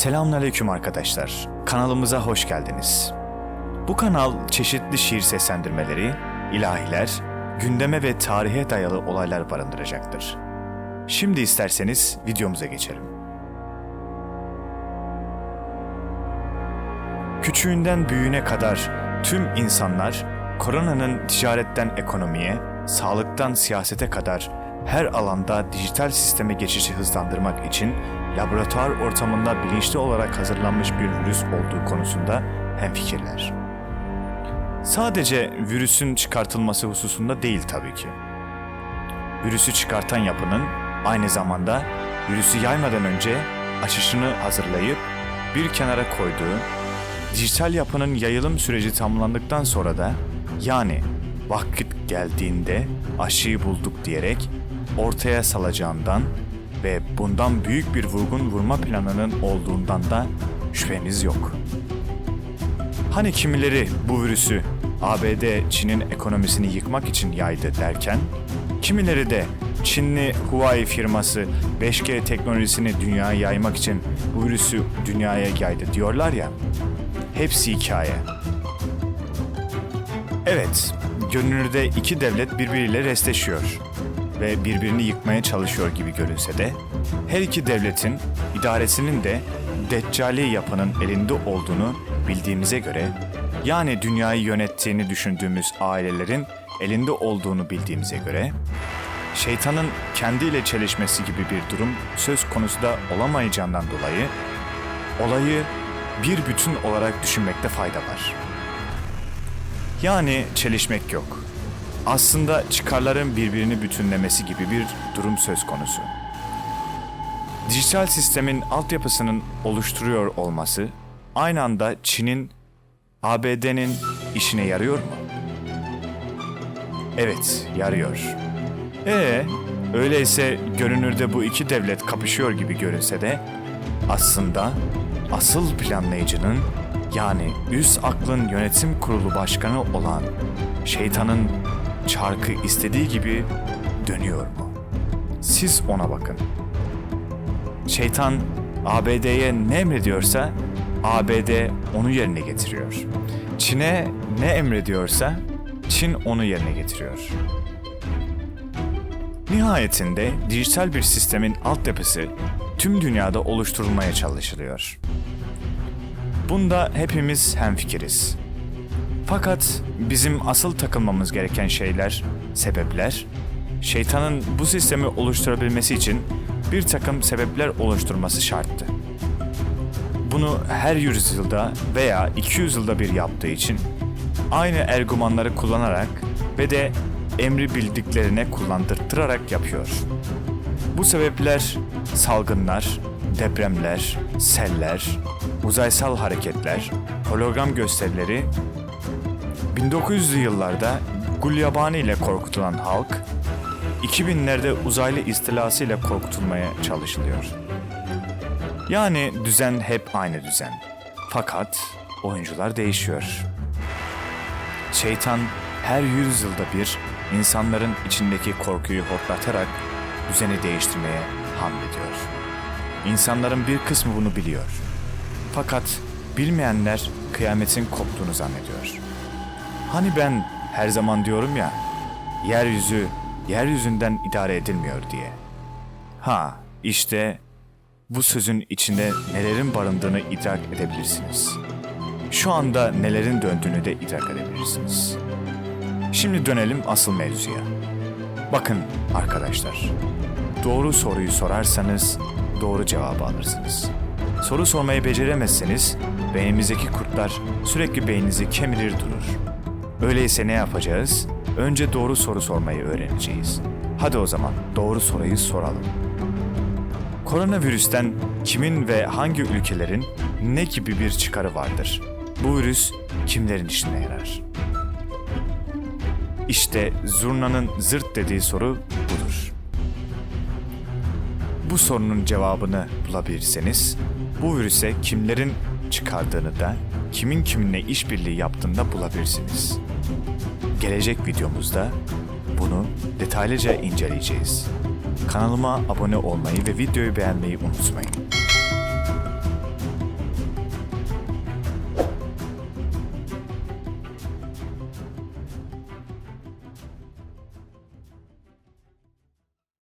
Selamünaleyküm arkadaşlar. Kanalımıza hoş geldiniz. Bu kanal çeşitli şiir seslendirmeleri, ilahiler, gündeme ve tarihe dayalı olaylar barındıracaktır. Şimdi isterseniz videomuza geçelim. Küçüğünden büyüğüne kadar tüm insanlar koronanın ticaretten ekonomiye, sağlıktan siyasete kadar her alanda dijital sisteme geçişi hızlandırmak için laboratuvar ortamında bilinçli olarak hazırlanmış bir virüs olduğu konusunda hemfikirler. Sadece virüsün çıkartılması hususunda değil tabii ki. Virüsü çıkartan yapının aynı zamanda virüsü yaymadan önce aşısını hazırlayıp bir kenara koyduğu, dijital yapının yayılım süreci tamamlandıktan sonra da yani vakit geldiğinde aşıyı bulduk diyerek ortaya salacağından ve bundan büyük bir vurgun vurma planının olduğundan da şüphemiz yok. Hani kimileri bu virüsü ABD Çin'in ekonomisini yıkmak için yaydı derken, kimileri de Çinli Huawei firması 5G teknolojisini dünyaya yaymak için bu virüsü dünyaya yaydı diyorlar ya, hepsi hikaye. Evet, görünürde iki devlet birbiriyle restleşiyor ve birbirini yıkmaya çalışıyor gibi görünse de her iki devletin idaresinin de deccali yapının elinde olduğunu bildiğimize göre yani dünyayı yönettiğini düşündüğümüz ailelerin elinde olduğunu bildiğimize göre şeytanın kendiyle çelişmesi gibi bir durum söz konusu da olamayacağından dolayı olayı bir bütün olarak düşünmekte fayda var. Yani çelişmek yok. Aslında çıkarların birbirini bütünlemesi gibi bir durum söz konusu. Dijital sistemin altyapısının oluşturuyor olması aynı anda Çin'in ABD'nin işine yarıyor mu? Evet, yarıyor. Ee, öyleyse görünürde bu iki devlet kapışıyor gibi görünse de aslında asıl planlayıcının yani üst aklın yönetim kurulu başkanı olan şeytanın çarkı istediği gibi dönüyor mu? Siz ona bakın. Şeytan ABD'ye ne emrediyorsa ABD onu yerine getiriyor. Çin'e ne emrediyorsa Çin onu yerine getiriyor. Nihayetinde dijital bir sistemin altyapısı tüm dünyada oluşturulmaya çalışılıyor. Bunda hepimiz hemfikiriz. Fakat bizim asıl takılmamız gereken şeyler, sebepler, şeytanın bu sistemi oluşturabilmesi için bir takım sebepler oluşturması şarttı. Bunu her yüzyılda veya 200 yılda bir yaptığı için aynı ergumanları kullanarak ve de emri bildiklerine kullandırttırarak yapıyor. Bu sebepler salgınlar, depremler, seller, uzaysal hareketler, hologram gösterileri 1900'lü yıllarda Gulyabani ile korkutulan halk, 2000'lerde uzaylı istilası ile korkutulmaya çalışılıyor. Yani düzen hep aynı düzen. Fakat oyuncular değişiyor. Şeytan her yüzyılda bir insanların içindeki korkuyu hortlatarak düzeni değiştirmeye hamlediyor. İnsanların bir kısmı bunu biliyor. Fakat bilmeyenler kıyametin koptuğunu zannediyor. Hani ben her zaman diyorum ya, yeryüzü yeryüzünden idare edilmiyor diye. Ha, işte bu sözün içinde nelerin barındığını idrak edebilirsiniz. Şu anda nelerin döndüğünü de idrak edebilirsiniz. Şimdi dönelim asıl mevzuya. Bakın arkadaşlar, doğru soruyu sorarsanız doğru cevabı alırsınız. Soru sormayı beceremezseniz beynimizdeki kurtlar sürekli beyninizi kemirir durur. Öyleyse ne yapacağız? Önce doğru soru sormayı öğreneceğiz. Hadi o zaman doğru soruyu soralım. Koronavirüsten kimin ve hangi ülkelerin ne gibi bir çıkarı vardır? Bu virüs kimlerin işine yarar? İşte zurnanın zırt dediği soru budur. Bu sorunun cevabını bulabilirseniz bu virüse kimlerin çıkardığını da kimin kiminle işbirliği yaptığını da bulabilirsiniz. Gelecek videomuzda bunu detaylıca inceleyeceğiz. Kanalıma abone olmayı ve videoyu beğenmeyi unutmayın.